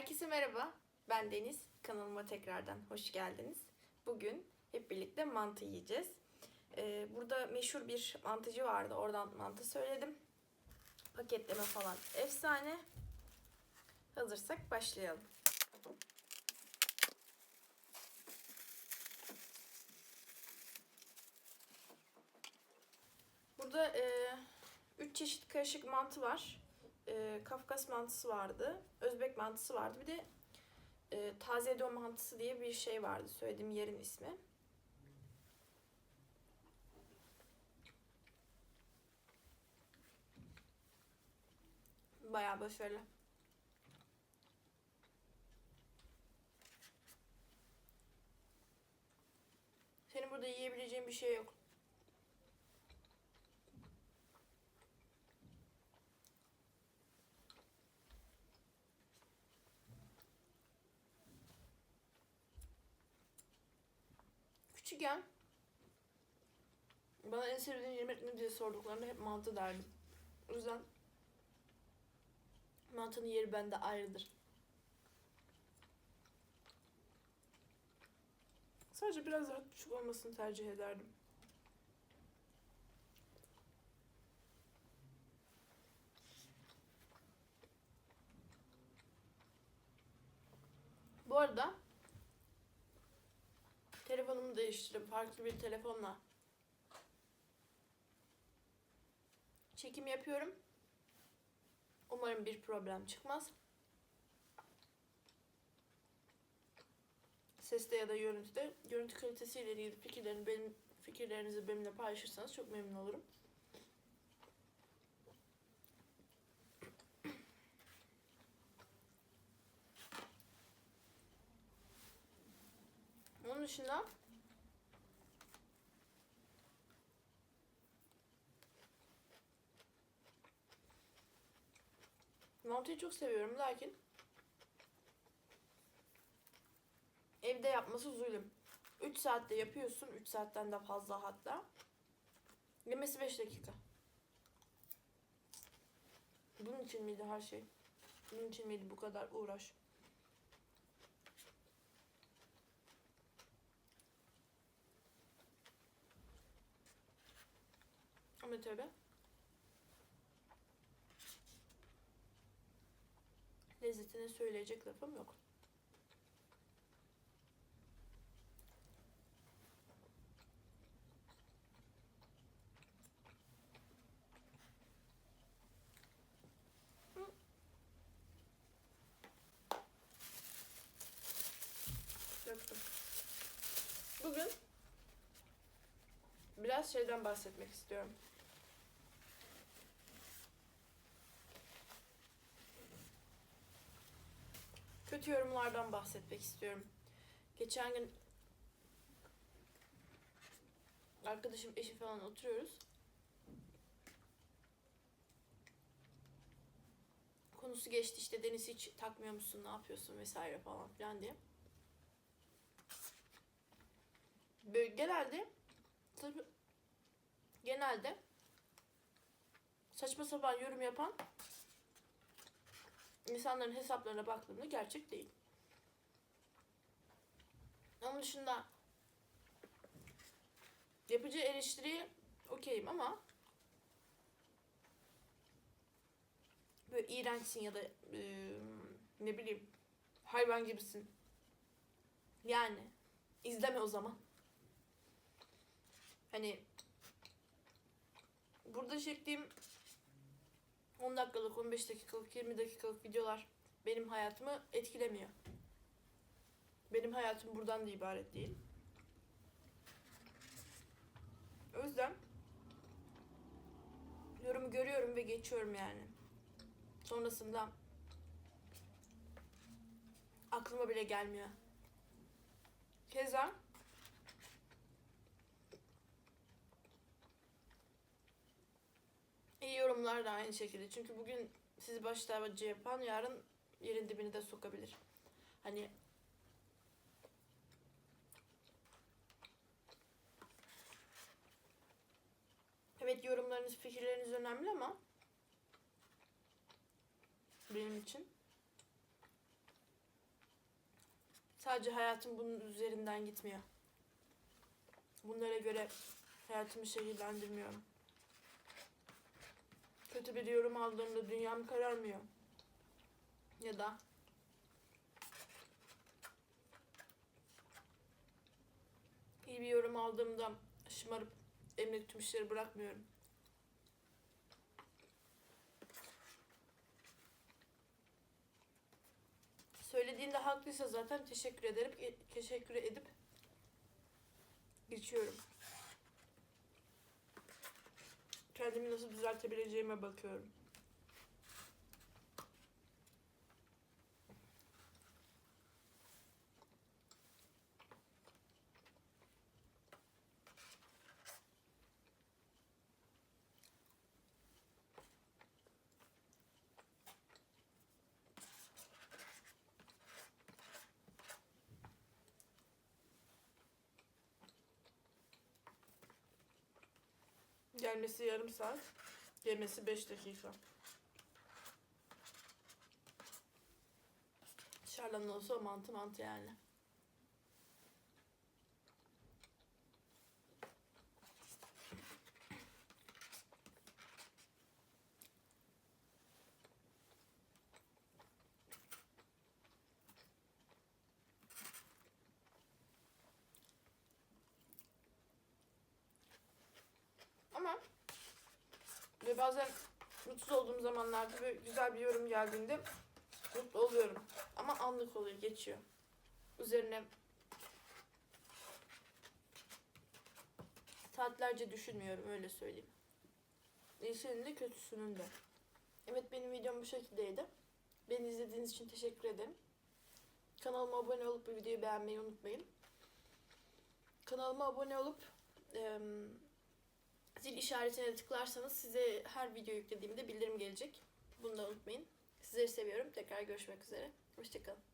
Herkese merhaba. Ben Deniz. Kanalıma tekrardan hoş geldiniz. Bugün hep birlikte mantı yiyeceğiz. Ee, burada meşhur bir mantıcı vardı. Oradan mantı söyledim. Paketleme falan efsane. Hazırsak başlayalım. Burada 3 çeşit karışık mantı var. E, Kafkas mantısı vardı. Özbek mantısı vardı. Bir de e, taze doğum mantısı diye bir şey vardı. Söylediğim yerin ismi. Bayağı başarılı. Senin burada yiyebileceğin bir şey yok. Küçükken bana en sevdiğin yemek ne diye sorduklarında hep mantı derdim. O yüzden mantının yeri bende ayrıdır. Sadece biraz daha küçük olmasını tercih ederdim. Bu arada telefonumu değiştirdim. Farklı bir telefonla çekim yapıyorum. Umarım bir problem çıkmaz. Seste ya da görüntüde görüntü kalitesiyle ilgili fikirlerini benim fikirlerinizi benimle paylaşırsanız çok memnun olurum. Onun dışında Mantıyı çok seviyorum lakin evde yapması zulüm. 3 saatte yapıyorsun. 3 saatten de fazla hatta. Yemesi 5 dakika. Bunun için miydi her şey? Bunun için miydi bu kadar uğraş? Ama tabi. Lezzetine söyleyecek lafım yok. Döktüm. Bugün biraz şeyden bahsetmek istiyorum. Kötü yorumlardan bahsetmek istiyorum. Geçen gün arkadaşım eşi falan oturuyoruz. Konusu geçti işte Deniz hiç takmıyor musun, ne yapıyorsun vesaire falan filan diye. Böyle genelde genelde saçma sapan yorum yapan insanların hesaplarına baktığımda gerçek değil. Onun dışında yapıcı eleştiriye okeyim ama böyle iğrençsin ya da e, ne bileyim hayvan gibisin. Yani izleme o zaman. Hani burada çektiğim 10 dakikalık, 15 dakikalık, 20 dakikalık videolar benim hayatımı etkilemiyor. Benim hayatım buradan da ibaret değil. O yüzden yorumu görüyorum ve geçiyorum yani. Sonrasında aklıma bile gelmiyor. Keza İyi yorumlar da aynı şekilde. Çünkü bugün sizi baş tacı yapan yarın yerin dibini de sokabilir. Hani Evet yorumlarınız, fikirleriniz önemli ama benim için Sadece hayatım bunun üzerinden gitmiyor. Bunlara göre hayatımı şekillendirmiyorum. Kötü bir yorum aldığımda dünyam kararmıyor. Ya da iyi bir yorum aldığımda şımarıp elimdeki tüm işleri bırakmıyorum. Söylediğinde haklıysa zaten teşekkür ederim. e, Teşekkür edip geçiyorum. Kendimi nasıl düzeltebileceğime bakıyorum. Gelmesi yarım saat. Yemesi 5 dakika. Dışarıdan olsa mantı mantı yani. Ama ve bazen mutsuz olduğum zamanlarda böyle güzel bir yorum geldiğinde mutlu oluyorum. Ama anlık oluyor, geçiyor. Üzerine saatlerce düşünmüyorum öyle söyleyeyim. İyisinin de kötüsünün de. Evet benim videom bu şekildeydi. Beni izlediğiniz için teşekkür ederim. Kanalıma abone olup bu videoyu beğenmeyi unutmayın. Kanalıma abone olup eee Zil işaretine tıklarsanız size her video yüklediğimde bildirim gelecek. Bunu da unutmayın. Sizleri seviyorum. Tekrar görüşmek üzere. Hoşçakalın.